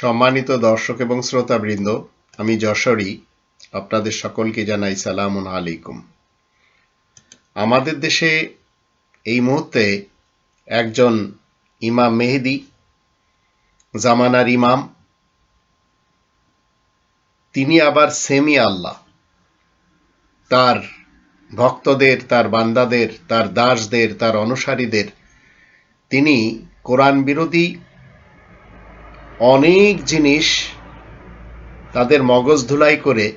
সম্মানিত দর্শক এবং শ্রোতাবৃন্দ, আমি যশোরী। আপনাদের সকলকে জানাই সালাম আলাইকুম। আমাদের দেশে এই মুহূর্তে একজন ইমাম মেহেদি, জামানার ইমাম, তিনি আবার সেমি আল্লাহ। তার ভক্তদের, তার বান্দাদের, তার দাসদের, তার অনুসারীদের, তিনি কোরআন বিরোধী অনেক জিনিস তাদের মগজ ধুলাই করে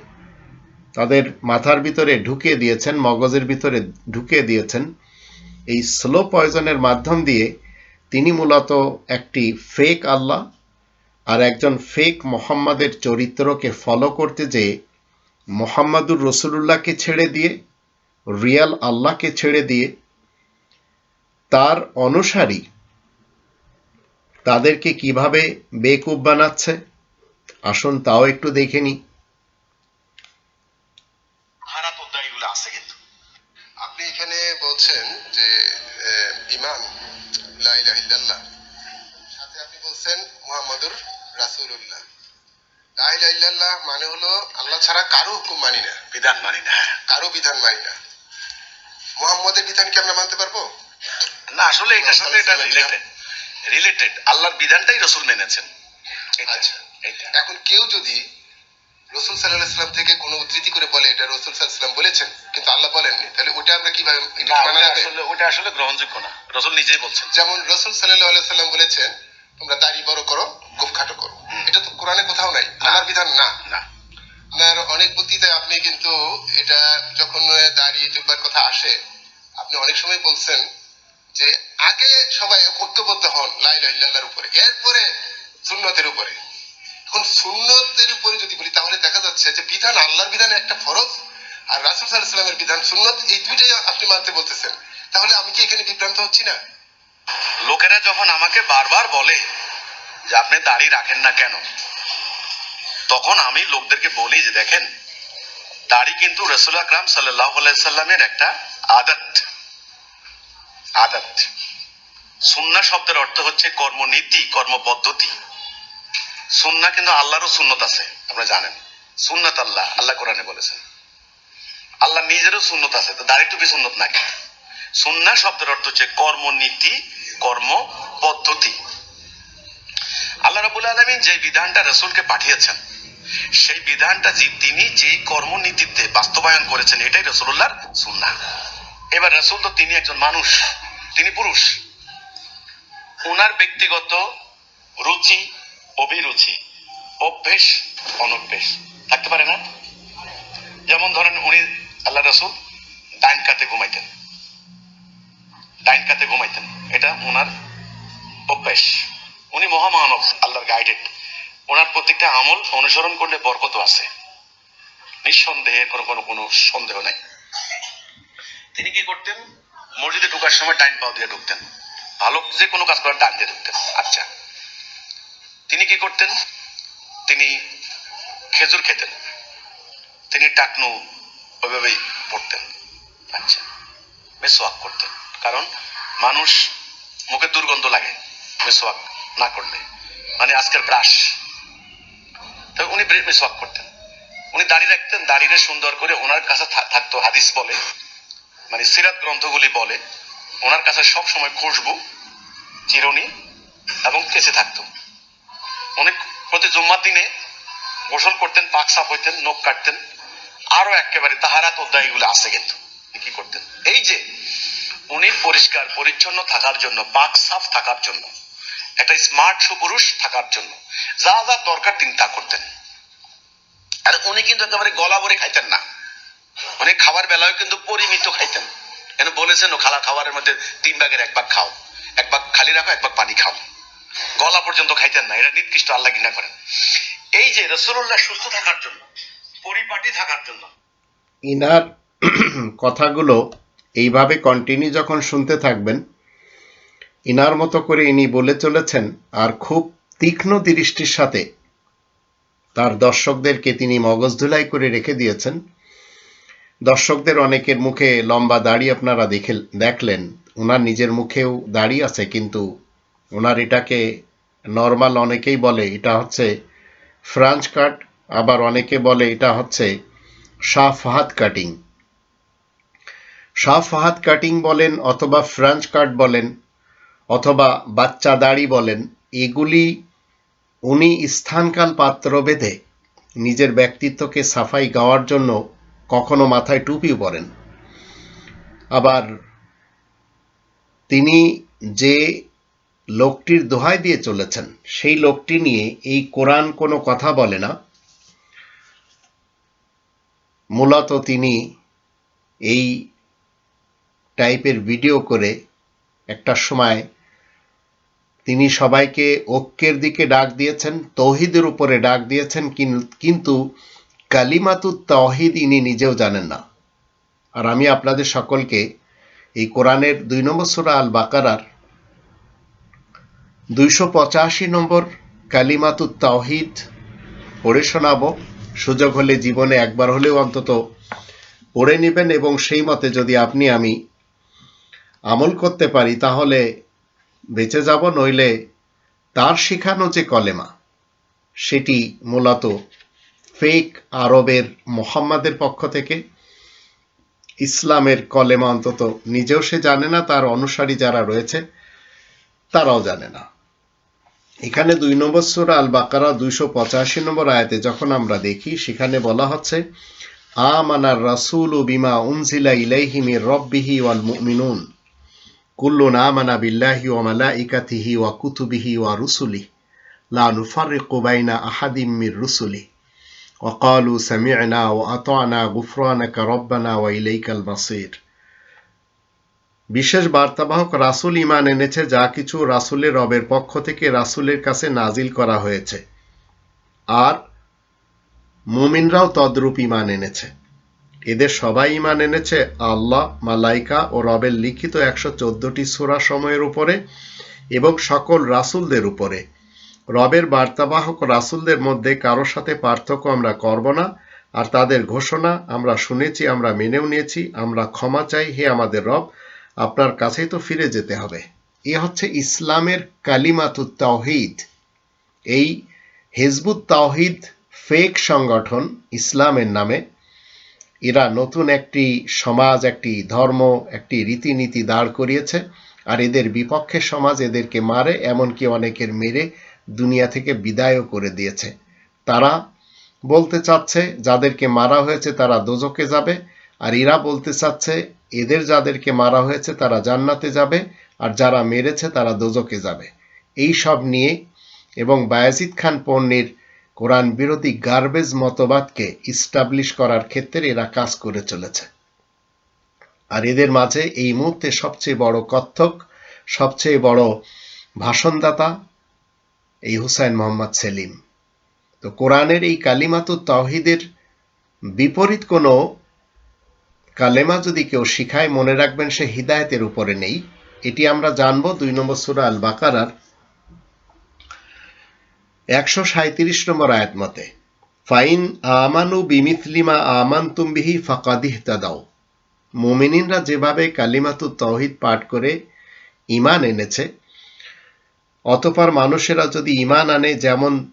তাদের মাথার ভিতরে ঢুকিয়ে দিয়েছেন, মগজের ভিতরে ঢুকিয়ে দিয়েছেন। এই স্লো পয়জনের মাধ্যম দিয়ে তিনি মূলত একটি ফেক আল্লাহ আর একজন ফেক মোহাম্মদের চরিত্রকে ফলো করতে যেয়ে মোহাম্মদুর রসুলুল্লাহকে ছেড়ে দিয়ে রিয়াল আল্লাহকে ছেড়ে দিয়ে তার অনুসারী তাদেরকে কীভাবে বেকুব বানাচ্ছে? আসুন তাও একটু দেখে নি আছে কিন্তু। আপনি এখানে বলছেন যে ইমান সাথে আপনি বলছেন মুহাম্মাদুর রাসূলুল্লাহ। লা মানে হলো আল্লাহ ছাড়া কারও হুকুম মানি না। বিধান মানি না হ্যাঁ। কারও বিধান মানি না। মুহাম্মদের বিধান কি আমরা মানতে পারব? না আসলে এটার সাথে এটা রিলেটেড রিলেটেড আল্লাহর বিধানটাই রসুল মেনেছেন। আচ্ছা। এখন কেউ যদি রসুল সাল্লাহ সাল্লাম থেকে কোনো উদ্ধৃতি করে বলে এটা রসুল সাল্লাহ বলেছেন কিন্তু আল্লাহ বলেননি তাহলে ওটা আমরা কীভাবে ওটা আসলে ওটা আসলে গ্রহণযোগ্য না। রসুল নিজেই বলছেন। যেমন রসুল সাল্লাহ সাল্লাম বলেছেন তোমরা দাড়ি বড় করো গোফ খাটো করো। এটা তো কোরআনে কোথাও নাই আল্লাহর বিধান না। না। আপনার অনেক বক্তৃতায় আপনি কিন্তু এটা যখন দাঁড়িয়ে চলবার কথা আসে আপনি অনেক সময় বলছেন যে আগে সবাই ঐক্যবদ্ধ হন লাইলাহিল্লাহর উপরে। এরপরে সুন্নতের উপরে। এখন সুন্নতের উপরে যদি বলি, তাহলে দেখা যাচ্ছে যে বিধান আল্লাহর বিধান একটা ফরজ, আর রাসুল সাল্লামের বিধান সুন্নত, এই দুইটাই আপনি মানতে বলতেছেন। তাহলে আমি কি এখানে বিভ্রান্ত হচ্ছি না? লোকেরা যখন আমাকে বারবার বলে যে আপনি দাড়ি রাখেন না কেন, তখন আমি লোকদেরকে বলি যে দেখেন, দাড়ি কিন্তু রসুল আকরাম সাল্লাহ সাল্লামের একটা আদত। আদত সুন্না শব্দের অর্থ হচ্ছে কর্মনীতি, কর্মপদ্ধতি। সুন্না কিন্তু আল্লাহরও সুন্নত আছে, আপনারা জানেন। সুন্নত আল্লাহ আল্লাহ কোরআনে বলেছেন। আল্লাহ নিজেরও সুন্নত আছে, তো দাড়ি টুপি সুন্নত নাকি? সুন্না শব্দের অর্থ হচ্ছে কর্মনীতি কর্ম পদ্ধতি আল্লাহ রাবুল আলমিন যে বিধানটা রসুলকে পাঠিয়েছেন, সেই বিধানটা যে তিনি যেই কর্মনীতিতে বাস্তবায়ন করেছেন, এটাই রসুল্লাহর সুন্না। এবার রসুল তো তিনি একজন মানুষ। তিনি পুরুষ। ওনার ব্যক্তিগত রুচি, অভিরুচি, অভ্যেস, অনভ্যেস থাকতে পারে না। যেমন ধরেন উনি আল্লাহ রসুল ডাইন কাতে ঘুমাইতেন। ডাইন কাতে ঘুমাইতেন। এটা ওনার অভ্যেস। উনি মহামানব, আল্লাহর গাইডেড ওনার প্রত্যেকটা আমল অনুসরণ করলে বরকত আছে। নিঃসন্দেহে কোনো কোনো কোনো সন্দেহ নাই। তিনি কি করতেন? মসজিদে ঢোকার সময় ডাইন পাও দিয়ে ঢুকতেন। ভালো যে কোনো কাজ করার ডান দিয়ে ঢুকতেন। আচ্ছা তিনি কি করতেন? তিনি খেজুর খেতেন। তিনি টাকনু ওইভাবেই পড়তেন। আচ্ছা মেসোয়াক করতেন। কারণ মানুষ মুখে দুর্গন্ধ লাগে মেসোয়াক না করলে। মানে আজকের ব্রাশ। তো উনি মেসোয়াক করতেন। উনি দাড়ি রাখতেন দাড়িরে সুন্দর করে ওনার কাছে থাকতো, হাদিস বলে। মানে সিরাত গ্রন্থগুলি বলে, ওনার কাছে সব সময় খুশবু, চিরুনি এবং কেঁচে থাকতো। উনি প্রতি জুম্মার দিনে গোসল করতেন, পাক সাফ হইতেন, নখ কাটতেন, আরও একেবারে তাহারাত অধ্যায়গুলো আছে কিন্তু। কি করতেন? এই যে, উনি পরিষ্কার, পরিচ্ছন্ন থাকার জন্য, পাক সাফ থাকার জন্য, একটা স্মার্ট সুপুরুষ থাকার জন্য, যা যা দরকার তিনি তা করতেন। আর উনি কিন্তু একেবারে গলা ভরে খাইতেন না। উনি খাবার বেলায় কিন্তু পরিমিত খাইতেন। কেন বলেছেন খালা খাবারের মধ্যে তিন ভাগের এক ভাগ খাও। এক ভাগ খালি রাখো, এক ভাগ পানি খাও। গলা পর্যন্ত খাইতেন না এটা নির্দিষ্ট আল্লাহ ঘৃণা করেন। এই যে রসুল্লাহ সুস্থ থাকার জন্য, পরিপাটি থাকার জন্য ইনার কথাগুলো এইভাবে কন্টিনিউ যখন শুনতে থাকবেন, ইনার মতো করে ইনি বলে চলেছেন, আর খুব তীক্ষ্ণ দৃষ্টির সাথে তার দর্শকদেরকে তিনি মগজ ধুলাই করে রেখে দিয়েছেন। দর্শকদের অনেকের মুখে লম্বা দাড়ি আপনারা দেখে দেখলেন। ওনার নিজের মুখেও দাড়ি আছে, কিন্তু ওনার এটাকে নর্মাল অনেকেই বলে, এটা হচ্ছে ফ্রাঞ্চ কাট আবার অনেকে বলে এটা হচ্ছে শাহ কাটিং শাহ ফাহাদ কাটিং বলেন অথবা ফ্রাঞ্চ কাট বলেন, অথবা বাচ্চা দাড়ি বলেন, এগুলি উনি স্থানকাল পাত্র বেঁধে নিজের ব্যক্তিত্বকে সাফাই গাওয়ার জন্য কখনো মাথায় টুপিও পরেন। আবার তিনি যে লোকটির দোহাই দিয়ে চলেছেন, সেই লোকটি নিয়ে এই কোরআন কোনো কথা বলে না। মূলত তিনি এই টাইপের ভিডিও করে একটা সময় তিনি সবাইকে ঐক্যের দিকে ডাক দিয়েছেন, তৌহিদের উপরে ডাক দিয়েছেন, কিন- কিন্তু কালিমাতুত তৌহিদ ইনি নিজেও জানেন না। আর আমি আপনাদের সকলকে এই কোরআনের দুই নম্বর সূরা আল বাকারার দুইশো পঁচাশি নম্বর কালিমাতুত তাওহিদ পড়ে শোনাবো। সুযোগ হলে জীবনে একবার হলেও অন্তত পড়ে নেবেন এবং সেই মতে যদি আপনি আমি আমল করতে পারি, তাহলে বেঁচে যাব, নইলে তার শেখানো যে কলেমা, সেটি মূলত ফেক আরবের মোহাম্মদের পক্ষ থেকে ইসলামের কলেমা অন্তত নিজেও সে জানে না, তার অনুসারী যারা রয়েছে, তারাও জানে না। এখানে দুই নম্বর সুরা আল বাকারা দুইশো পঁচাশি নম্বর আয়াতে যখন আমরা দেখি, সেখানে বলা হচ্ছে, আমানার রাসূল বিমা উনজিলা ইলাইহি মির রব্বিহি ওয়াল মুমিনুন। কুল্লুন আমানা বিল্লাহি ওয়া মালাইকাতিহি ওয়া কুতুবিহি ওয়া রুসুলিহি। লা নুফাররিকু বাইনা আহাদিম মির রুসুলিহি। وقالوا سمعنا وأطعنا غفرانك ربنا وإليك المصير বিশেষ বার্তাবাহক রাসূল ইমান এনেছে যা কিছু রাসূলের রবের পক্ষ থেকে রাসূলের কাছে নাজিল করা হয়েছে আর মুমিনরাও তদ্রূপ ইমান এনেছে এদের সবাই ইমান এনেছে আল্লাহ মালাইকা ও রবের লিখিত একশো চোদ্দটি সূরা সময়ের উপরে এবং সকল রাসূলদের উপরে রবের বার্তাবাহক রাসুলদের মধ্যে কারোর সাথে পার্থক্য আমরা করব না, আর তাদের ঘোষণা আমরা শুনেছি, আমরা মেনেও নিয়েছি, আমরা ক্ষমা চাই, হে আমাদের রব, আপনার কাছেই তো ফিরে যেতে হবে। এ হচ্ছে ইসলামের কালিমাতুত তাওহিদ। এই হেজবুত তাওহিদ ফেক সংগঠন ইসলামের নামে। এরা নতুন একটি সমাজ, একটি ধর্ম, একটি রীতিনীতি দাঁড় করিয়েছে, আর এদের বিপক্ষে সমাজ এদেরকে মারে, এমনকি অনেকের মেরে দুনিয়া থেকে বিদায়ও করে দিয়েছে। তারা বলতে চাচ্ছে, যাদেরকে মারা হয়েছে তারা দোজকে যাবে, আর এরা বলতে চাচ্ছে, এদের যাদেরকে মারা হয়েছে তারা জান্নাতে যাবে, আর যারা মেরেছে তারা দোজকে যাবে। এই সব নিয়ে এবং বায়াজিদ খান পণ্যের কোরআন বিরোধী গার্বেজ মতবাদকে ইস্টাবলিশ করার ক্ষেত্রে এরা কাজ করে চলেছে। আর এদের মাঝে এই মুহূর্তে সবচেয়ে বড় কত্থক, সবচেয়ে বড় ভাষণদাতা এই হুসাইন মোহাম্মদ সেলিম। তো কোরআনের এই কালিমাতু তাওহিদের বিপরীত কোনো কালেমা যদি কেউ শিখায়, মনে রাখবেন সে হিদায়তের উপরে নেই। এটি আমরা জানব দুই নম্বর সুরা আল বাকারার একশো সাঁত্রিশ নম্বর আয়াত মতে, ফাইন আমানু বিমিথলিমা আমান তুমবিহি ফাকাদিহ তাদাও মোমিনিনরা যেভাবে কালিমাতু তৌহিদ পাঠ করে ইমান এনেছে অতপর মানুষেরা যদি ইমান আনে, যেমন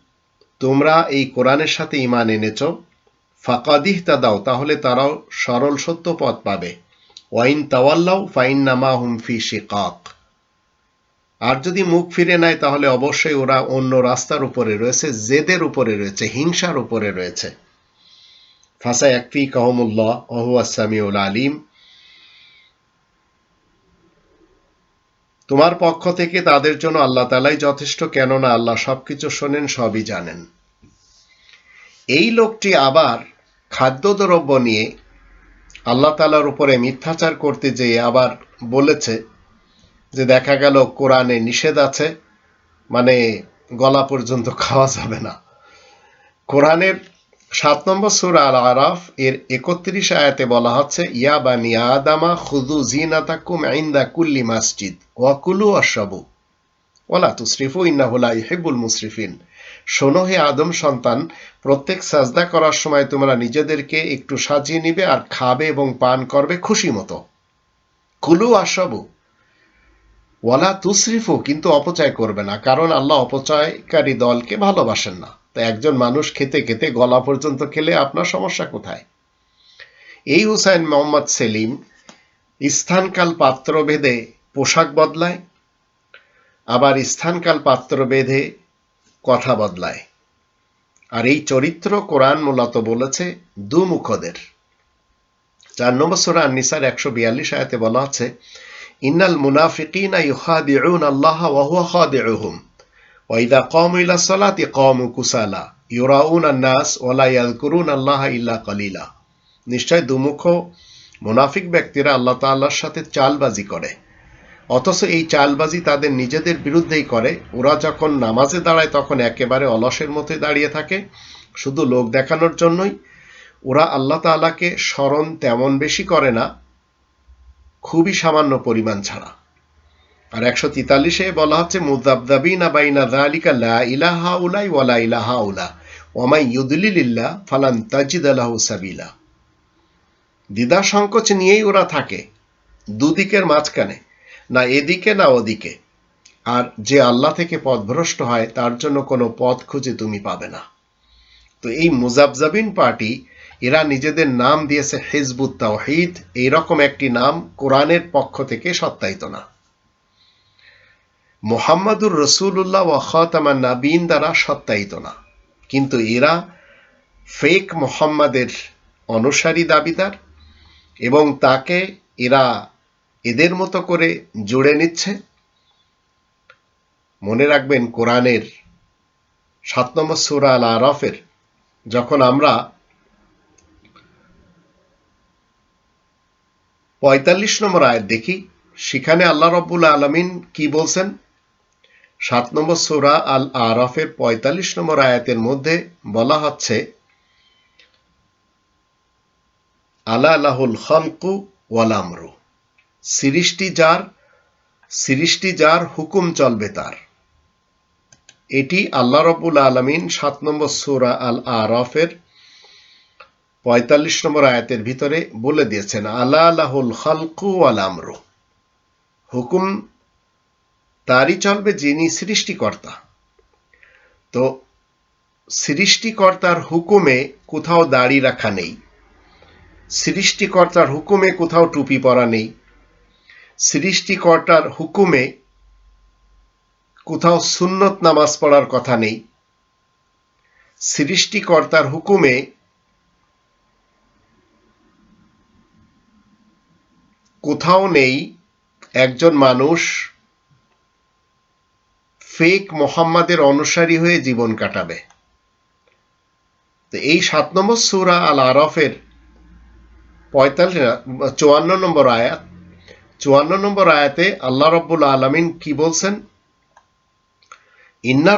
তোমরা এই কোরআনের সাথে ইমান এনেছ ফাকাদিহ তা দাও তাহলে তারাও সরল সত্য পথ পাবে। ওয়াইন তাওয়াল্লাও ফাইন নামা হুম ফি শিকাক। আর যদি মুখ ফিরে নেয়, তাহলে অবশ্যই ওরা অন্য রাস্তার উপরে রয়েছে, জেদের উপরে রয়েছে, হিংসার উপরে রয়েছে। ফাসা একফি কাহমুল্লাহ ওহুয়া সামিউল আলিম। তোমার পক্ষ থেকে তাদের জন্য আল্লাহ তালাই যথেষ্ট, কেননা আল্লাহ সবকিছু শোনেন, সবই জানেন। এই লোকটি আবার খাদ্যদ্রব্য নিয়ে আল্লাহ তালার উপরে মিথ্যাচার করতে যেয়ে আবার বলেছে যে, দেখা গেল কোরআনে নিষেধ আছে মানে গলা পর্যন্ত খাওয়া যাবে না। কোরআনের সাত নম্বর সুর আল আরাফ এর একত্রিশ আয়াতে বলা হচ্ছে, ইয়া বানি আদামা খুদু জিনাতাকুম ইনদা কুল্লি মাসজিদ ওয়াকুলু আশরাবু ওলা তুসরিফু ইন্নাহুলা ইহিবুল মুসরিফিন। শোনো হে আদম সন্তান, প্রত্যেক সাজদা করার সময় তোমরা নিজেদেরকে একটু সাজিয়ে নিবে আর খাবে এবং পান করবে খুশি মতো। কুলু আশরাবু ওয়ালা তুসরিফু, কিন্তু অপচয় করবে না, কারণ আল্লাহ অপচয়কারী দলকে ভালোবাসেন না। তো একজন মানুষ খেতে খেতে গলা পর্যন্ত খেলে আপনার সমস্যা কোথায়? এই হুসাইন মোহাম্মদ সেলিম স্থানকাল পাত্র ভেদে পোশাক বদলায়, আবার স্থানকাল পাত্র ভেদে কথা বদলায়। আর এই চরিত্র কোরআন মূলত বলেছে দুমুখদের। চার নম্বর সুরা নিসার একশো বিয়াল্লিশ আয়াতে বলা আছে, ইন্নাল মুনাফিকিনা ইউখাদিউন আল্লাহ ওয়া হুয়া খাদিউহুম। ওয়া ইযা ক্বামু ইলা সালাতি ক্বামু কুসালা ইউরাউন আন-নাস ওয়া লা ইয়াযকুরুন আল্লাহ ইল্লা কালিলা নিশ্চয় দুমুখ মুনাফিক ব্যক্তিরা আল্লাহ তাআলার সাথে চালবাজি করে। অথচ এই চালবাজি তাদের নিজেদের বিরুদ্ধেই করে। ওরা যখন নামাজে দাঁড়ায় তখন একেবারে অলসের মতোই দাঁড়িয়ে থাকে। শুধু লোক দেখানোর জন্যই ওরা আল্লাহ তাআলাকে স্মরণ তেমন বেশি করে না, খুবই সামান্য পরিমাণ ছাড়া। আর একশো তেতাল্লিশে বলা হচ্ছে মুদাবদাবিনা বাইনা যালিকা লা ইলাহা উলাই ওয়ালা ইলাহা উলা। ওয়ামাই ইউদলিলিল্লাহ ফালান তাজিদ আলাহু সাবিলা। সংকোচ নিয়েই ওরা থাকে, দুদিকের মাঝখানে, না এদিকে না ওদিকে। আর যে আল্লাহ থেকে পথভ্রষ্ট হয়, তার জন্য কোনো পথ খুঁজে তুমি পাবে না। তো এই মুজাবজাবিন পার্টি, এরা নিজেদের নাম দিয়েছে হিজবুত তাওহিদ, এইরকম একটি নাম কোরআনের পক্ষ থেকে সত্যায়িত না। মোহাম্মদুর রসুল্লাহ ও খাতামান নাবিন দ্বারা সত্যায়িত না। কিন্তু এরা ফেক মোহাম্মদের অনুসারী দাবিদার এবং তাকে এরা এদের মতো করে জুড়ে নিচ্ছে। মনে রাখবেন কোরআনের সাত নম্বর সুরা আল আরফের যখন আমরা পঁয়তাল্লিশ নম্বর আয়াত দেখি, সেখানে আল্লাহ রব্বুল আলমিন কি বলছেন? সাত নম্বর সুরা আল আরফের পঁয়তাল্লিশ নম্বর আয়াতের মধ্যে বলা হচ্ছে, আলা আলাহুল খলকু ওয়ালামরু সিরিশটি যার সিরিশটি যার হুকুম চলবে তার। এটি আল্লাহ রবুল আলমিন সাত নম্বর সুরা আল আরফের পঁয়তাল্লিশ নম্বর আয়াতের ভিতরে বলে দিয়েছেন আল্লাহ আলাহুল খালকু আল আমরু। হুকুম তারই চলবে যিনি সৃষ্টিকর্তা। তো সৃষ্টিকর্তার হুকুমে কোথাও দাড়ি রাখা নেই। সৃষ্টিকর্তার হুকুমে কোথাও টুপি পরা নেই। সৃষ্টিকর্তার হুকুমে কোথাও সুন্নত নামাজ পড়ার কথা নেই। সৃষ্টিকর্তার হুকুমে কোথাও নেই একজন মানুষ ফেক মোহাম্মদের অনুসারী হয়ে জীবন কাটাবে। তো এই সাত নম্বর সুরা আল আরফের পঁয়তাল্লিশ, চুয়ান্ন নম্বর আয়াত, চুয়ান্ন নম্বর আয়াতে আল্লাহ রব্বুল আলমিন কি বলছেন? ইন্না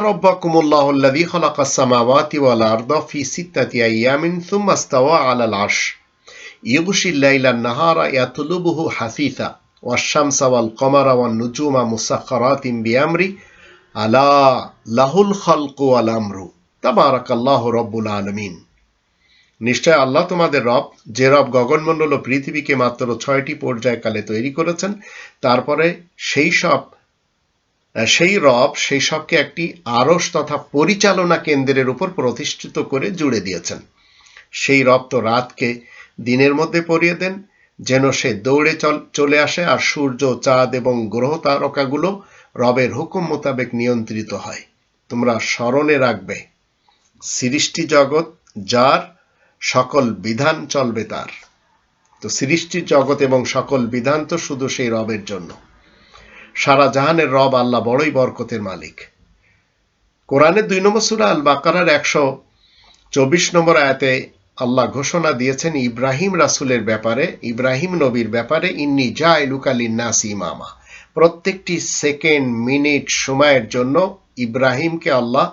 সামাওয়াতি ওয়াল আরদা ফি সিত্তাতি আইয়ামিন সুম্মা ইস্তাওয়া আলাল আরশ। ইউগশি আল-লাইলা আন-নাহারা ইয়াতলুবুহু হাসিসা ওয়াশ-শামসা ওয়াল কমারা ওয়ান নুজুমা মুসাখখারাতিন বিআমরি আলা লাহুল খালকু ওয়াল আমরু। তাবারাকাল্লাহু রব্বুল আলামিন। নিশ্চয় আল্লাহ তোমাদের রব, যে রব গগনমণ্ডল ও পৃথিবীকে মাত্র ছয়টি পর্যায়কালে তৈরি করেছেন, তারপরে সেই সব সেই রব সেই সবকে একটি আরস তথা পরিচালনা কেন্দ্রের উপর প্রতিষ্ঠিত করে জুড়ে দিয়েছেন। সেই রব তো রাতকে দিনের মধ্যে পরিয়ে দেন, যেন সে দৌড়ে চলে আসে আর সূর্য, চাঁদ এবং গ্রহ তারকাগুলো রবের হুকুম মোতাবেক নিয়ন্ত্রিত হয়। তোমরা স্মরণে রাখবে, সৃষ্টি জগৎ যার সকল বিধান চলবে তার। তো সৃষ্টির জগৎ এবং সকল বিধান তো শুধু সেই রবের জন্য। সারা জাহানের রব আল্লাহ বড়ই বরকতের মালিক। কোরআনের দুই নম্বর সুরা আল বাকারার একশো চব্বিশ নম্বর আয়াতে আল্লাহ ঘোষণা দিয়েছেন, ইব্রাহিম রাসুলের ব্যাপারে, ইব্রাহিম নবীর ব্যাপারে, ইন্নি জা নাস ইমামা। প্রত্যেকটি সেকেন্ড, মিনিট, সময়ের জন্য ইব্রাহিমকে আল্লাহ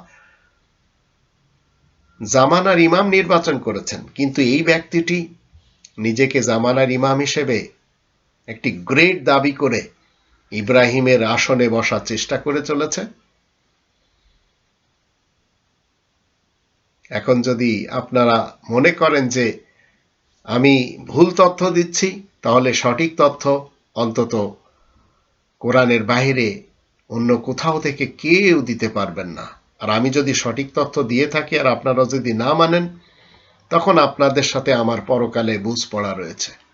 জামানার ইমাম নির্বাচন করেছেন। কিন্তু এই ব্যক্তিটি নিজেকে জামানার ইমাম হিসেবে একটি গ্রেট দাবি করে ইব্রাহিমের আসনে বসার চেষ্টা করে চলেছে। এখন যদি আপনারা মনে করেন যে আমি ভুল তথ্য দিচ্ছি, তাহলে সঠিক তথ্য অন্তত কোরআনের বাহিরে অন্য কোথাও থেকে কেউ দিতে পারবেন না। আর আমি যদি সঠিক তথ্য দিয়ে থাকি আর আপনারা যদি না মানেন, তখন আপনাদের সাথে আমার পরকালে বুঝ পড়া রয়েছে।